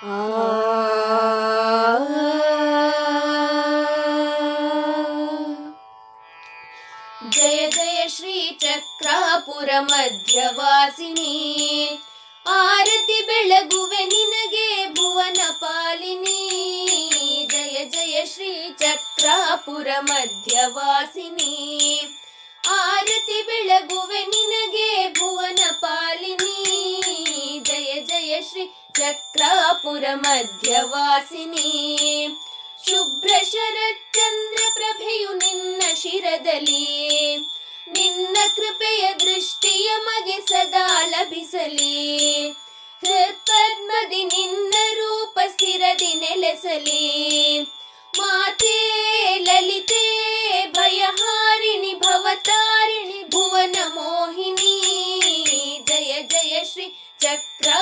ಜಯ ಜಯ ಶ್ರೀ ಚಕ್ರಾಪುರ ಮಧ್ಯವಾಸಿನಿ ಆರತಿ ಬೆಳಗುವೆ ನಿನಗೆ ಭುವನ ಪಾಲಿನಿ, ಜಯ ಜಯ ಶ್ರೀ ಚಕ್ರಾಪುರ ಮಧ್ಯವಾಸಿನಿ ಆರತಿ ಶ್ರೀ ಚಕ್ರಾಪುರ ಮಧ್ಯವಾಸಿನಿ. ಶುಭ್ರ ಶರಚಂದ್ರ ಪ್ರಭೆಯು ನಿನ್ನ ಶಿರದಲ್ಲಿ. ನಿನ್ನ ಕೃಪೆಯ ದೃಷ್ಟಿಯ ಮಗೆ ಸದಾ ಲಭಿಸಲಿ. ಹೃತ್ಪದ್ಮದಿ ನಿನ್ನ ರೂಪ ಸ್ಥಿರದಿ ನೆಲೆಸಲಿ.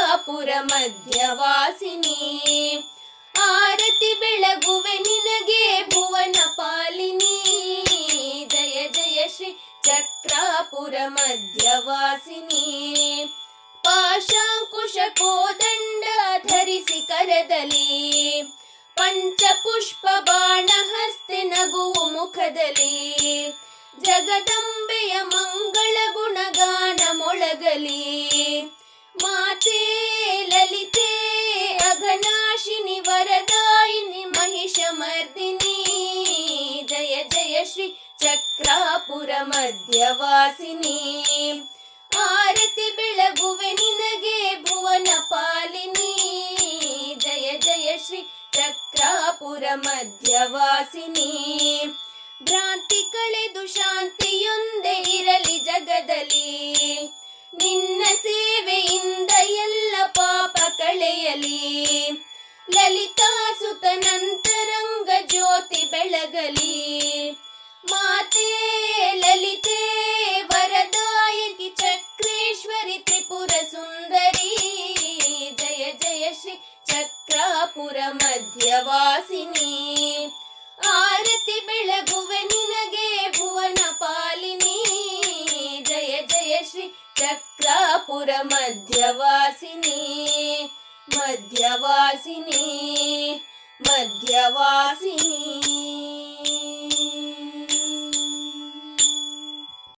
ಚಕ್ರಾಪುರ ಮಧ್ಯವಾಸಿನಿ ಆರತಿ ಬೆಳಗುವೆ ನಿನಗೆ ಭುವನ ಪಾಲಿನಿ ಜಯ ಜಯ ಶ್ರೀ ಚಕ್ರಾಪುರ ಮಧ್ಯವಾಸಿನಿ ಪಾಶಾಂಕುಶ ಕೋದಂಡ ಧರಿಸಿ ಕರದಲ್ಲಿ ಪಂಚಪುಷ್ಪ ಬಾಣ ಹಸ್ತೆ ನಗುವು ಮುಖದಲ್ಲಿ ಜಗದಂಬೆಯ ಮಂಗಳ ಚಕ್ರಾಪುರ ಮಧ್ಯವಾಸಿನಿ, ಆರತಿ ಬೆಳಗುವೆ ನಿನಗೆ ಭುವನ ಪಾಲಿನಿ. ಜಯ ಜಯ ಶ್ರೀ ಚಕ್ರಾಪುರ ಮಧ್ಯವಾಸಿನಿ. ಭ್ರಾಂತಿ ಕಳೆದು ಶಾಂತಿಯೊಂದೇ ಇರಲಿ ಜಗದಲ್ಲಿ. ನಿನ್ನ ಸೇವೆಯಿಂದ ಎಲ್ಲ ಪಾಪ ಕಳೆಯಲಿ. ಲಲಿತಾ ಸುತನಂತರಂಗ ಜ್ಯೋತಿ ಬೆಳಗಲಿ. ಮಾತೇ ಜಯ ಜಯ ಶ್ರೀ ಚಕ್ರಾಪುರ ಮಧ್ಯವಾಸಿನಿ ಆರತಿ ಬೆಳಗುವೆ ನಿನಗೆ ಭುವನ ಪಾಲಿನಿ ಜಯ ಜಯ ಶ್ರೀ ಚಕ್ರಾಪುರ ಮಧ್ಯವಾಸಿನಿ ಮಧ್ಯವಾಸಿನಿ ಮಧ್ಯವಾಸಿನಿ